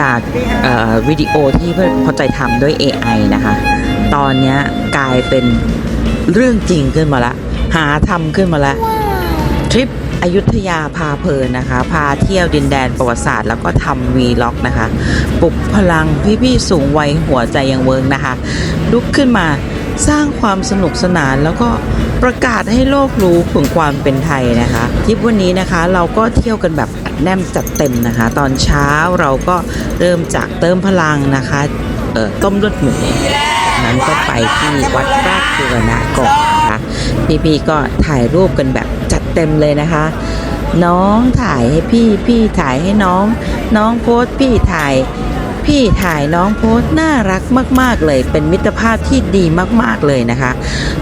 จากวิดีโอที่พอใจทำด้วย AI นะคะ ตอนนี้กลายเป็นเรื่องจริงขึ้นมาละ หาทำขึ้นมาละ ทริปอยุธยาพาเพลินนะคะ พาเที่ยวดินแดนประวัติศาสตร์ แล้วก็ทำวีล็อกนะคะ ปลุกพลังพี่ๆสูงวัยหัวใจยังเวิร์กนะคะ ลุกขึ้นมาสร้างความสนุกสนานแล้วก็ประกาศให้โลกรู้ถึงความเป็นไทยนะคะทริปวันนี้นะคะเราก็เที่ยวกันแบบ แน่นจัดเต็มนะคะ ตอนเช้าเราก็เริ่มจากเติมพลังนะคะเออต้มเลือดหมูจากนั้นก็ไปที่วัดราชบูรณะก่อนนะคะพี่ๆก็ถ่ายรูปกันแบบจัดเต็มเลยนะคะ น้องถ่ายให้พี่พี่ถ่ายให้น้อง น้องโพสพี่ถ่าย พี่ถ่ายน้องโพสต์น่ารักมาก ๆ เลย เป็นมิตรภาพที่ดีมาก ๆ เลยนะคะ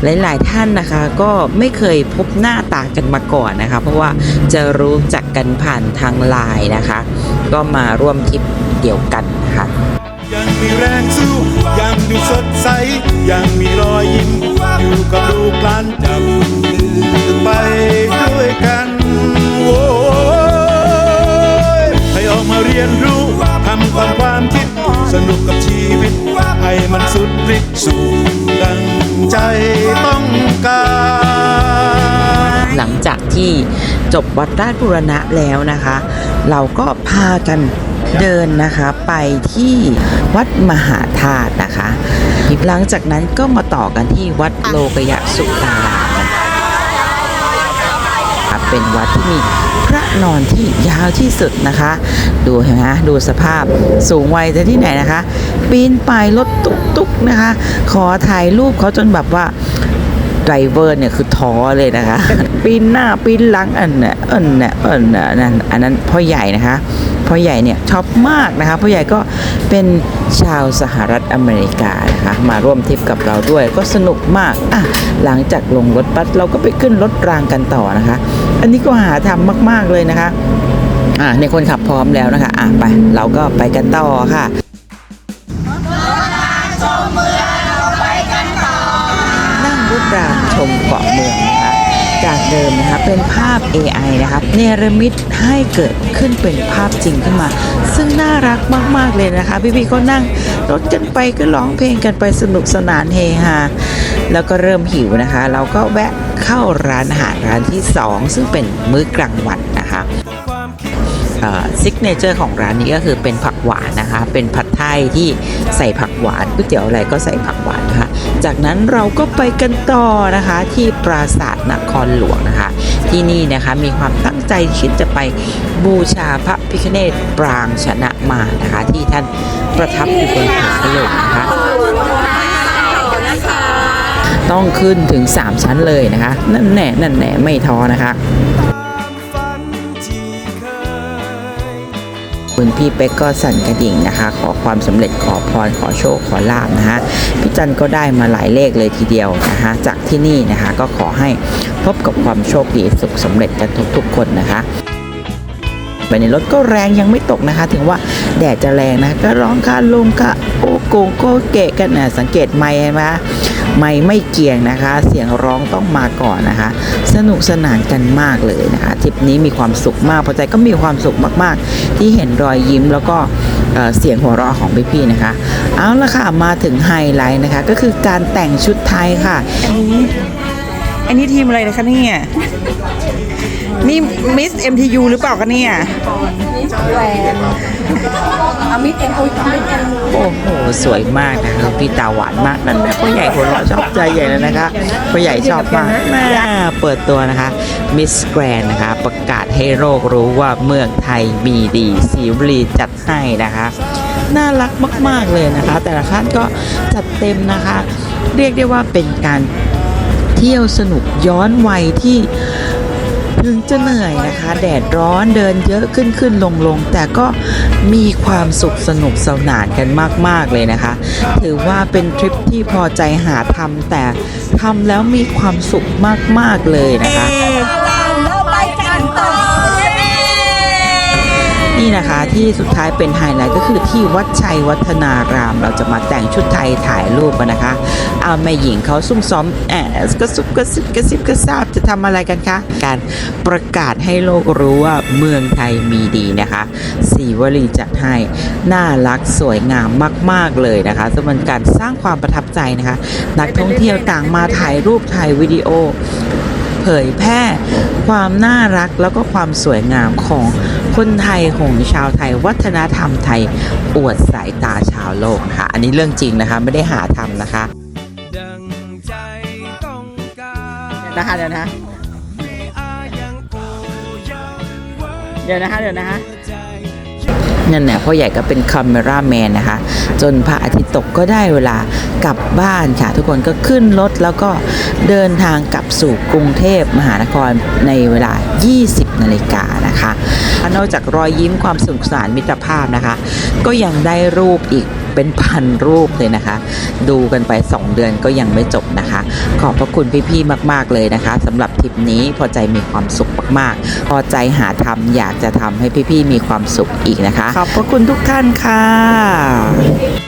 หลาย ๆ ท่านนะคะก็ไม่เคยพบหน้าตากันมาก่อนนะคะ เพราะว่าจะรู้จักกันผ่านทางไลน์นะคะ ก็มาร่วมทริปเดียวกันนะคะยังมีแรงสู้ยังดูสดใสยังมีรอยยิ้มอยู่กับลูกหลานจับ ลิกสู่ดังใจต้องการ หลังจากที่จบวัดราชบุรณะแล้วนะคะ เราก็พากันเดินนะคะไปที่วัดมหาธาตุนะคะ หลังจากนั้นก็มาต่อกันที่วัดโลกยสุตาราม เป็นวัดที่มีพระนอนที่ยาวที่สุดนะคะ ดูเห็นไหมดูสภาพสูงวัยจะที่ไหนนะคะ ปีนป่ายรถตุกๆนะคะ ขอถ่ายรูปเขาจนแบบว่าไดรเวอร์เนี่ยคือท้อเลยนะคะ ปีนหน้าปีนหลังอันน่ะอันน่ะอันน่ะนั่นอันนั้นพ่อใหญ่นะคะพ่อใหญ่เนี่ย ชอบมากนะคะพ่อใหญ่ก็เป็นชาวสหรัฐอเมริกานะคะมาร่วมทริปกับเราด้วยก็สนุกมากอะหลังจากลงรถบัสเราก็ไปขึ้นรถรางกันต่อนะคะ อันนี้ก็หาทำมาก ๆ เลยนะคะอะในคนขับพร้อมแล้วนะคะอะไปเราก็ไปกันต่อค่ะนั่งรถรางชมเกาะเมืองนะคะ จากเดิมนะคะเป็นภาพ AI นะคะเนรมิตให้เกิดขึ้นเป็นภาพจริงขึ้นมา ซึ่งน่ารักมากๆเลยนะคะ พี่ๆก็นั่งรถกันไปก็ร้องเพลงกันไปสนุกสนานเฮฮาแล้วก็เริ่มหิวนะคะ เราก็แวะเข้าร้านอาหารร้านที่ 2 ซึ่งเป็นมื้อกลางวันนะคะ ซิกเนเจอร์ของร้านนี้ก็คือเป็นผักหวานนะคะ เป็นผัดไทยที่ใส่ผักหวานก๋วยเตี๋ยวอะไรก็ใส่ผักหวานนะคะ จากนั้นเราก็ไปกันต่อนะคะที่ปราสาทนครหลวงนะคะ ที่นี่นะคะมีความตั้งใจคิดจะไปบูชาพระพิฆเนศปรางชนะมารนะคะ ที่ท่านประทับอยู่บนหัวกะโหลกนะคะต้องขึ้นถึง 3 ชั้นเลยนะคะ นั่นแน่นั่นแน่ไม่ท้อนะคะ คุณพี่เป๊กก็สั่นกระดิ่งนะคะ ขอความสำเร็จขอพรขอโชคขอลาบนะคะพี่จันก็ได้มาหลายเลขเลยทีเดียวนะคะ จากที่นี่นะคะก็ขอให้พบกับความโชคดีสุขสำเร็จกันทุกๆ คนนะคะไปในรถก็แรงยังไม่ตกนะคะ ถึงว่าแดดจะแรงนะก็ร้องค่ะลงค่ะโอ้โกงโกเกะกันนะสังเกตไหมไหมคะ ไม่ไม่เกี่ยงนะคะ เสียงร้องต้องมาก่อนนะคะ สนุกสนานกันมากเลยนะคะทริปนี้มีความสุขมากพอใจก็มีความสุขมากๆ ที่เห็นรอยยิ้มแล้วก็เสียงหัวเราะของพี่ๆนะคะ เอาละค่ะมาถึงไฮไลท์นะคะ ก็คือการแต่งชุดไทยค่ะ อันนี้ทีมอะไรนะคะเนี่ย นี่มิส MTU หรือเปล่าคะเนี่ยอามิดเอ็นโอ้ยอามิดเอ็นโอ้โห สวยมากนะคะพี่ตาหวานมากนั่นแหละพ่อใหญ่หัวเราะชอบใจใหญ่เลยนะคะพ่อใหญ่ชอบมากอ่าเปิดตัวนะคะมิสแกรนนะคะ ประกาศให้โลกรู้ว่าเมืองไทยมีดีซีรีส์จัดให้นะคะ น่ารักมาก ๆ เลยนะคะ แต่ละท่านก็จัดเต็มนะคะ เรียกได้ว่าเป็นการ เที่ยวสนุกย้อนวัยที่ถึงจะเหนื่อยนะคะ แดดร้อนเดินเยอะขึ้นขึ้นลงลงแต่ก็มีความสุขสนุกสนานกันมาก ๆ เลยนะคะ ถือว่าเป็นทริปที่พอใจหาทำแต่ทำแล้วมีความสุขมาก ๆ เลยนะคะ นี่นะคะที่สุดท้ายเป็นไฮไลท์ก็คือที่วัดชัยวัฒนาราม เราจะมาแต่งชุดไทยถ่ายรูปกันนะคะเอาแม่หญิงเขาซุ่มซ้อมแอบกระซุบกระซิบกระซิบกระซาบจะทำอะไรกันคะการประกาศให้โลกรู้ว่าเมืองไทยมีดีนะคะสีวลีจัดให้น่ารักสวยงามมาก ๆเลยนะคะซึ่งเป็นการสร้างความประทับใจนะคะ นักท่องเที่ยวต่างมาถ่ายรูปถ่ายวิดีโอ เผยแพร่ ความน่ารักแล้วก็ความสวยงามของคนไทยของชาวไทย วัฒนธรรมไทย อวดสายตาชาวโลกนะคะอันนี้เรื่องจริงนะคะไม่ได้หาทำนะคะดังใจต้องการนะคะเดี๋ยวนะอายังโอยังหวังเดี๋ยวนะคะเดี๋ยวนะคะใจ นั่นแหละพ่อใหญ่ก็เป็นคาเมราแมนนะคะ จนพระอาทิตย์ตกก็ได้เวลากลับบ้านค่ะ ทุกคนก็ขึ้นรถแล้วก็เดินทางกลับสู่กรุงเทพมหานครในเวลา 20 นาฬิกานะคะ นอกจากรอยยิ้มความสุขสานมิตรภาพนะคะ ก็ยังได้รูปอีก เป็นพันรูปเลยนะคะ ดูกันไป 2 เดือนก็ยังไม่จบนะคะ ขอบพระคุณพี่ๆมาก ๆเลยนะคะสำหรับทริปนี้พอใจมีความสุขมากๆ พอใจหาทำอยากจะทำให้พี่ๆมีความสุขอีกนะคะ ขอบพระคุณทุกท่านค่ะ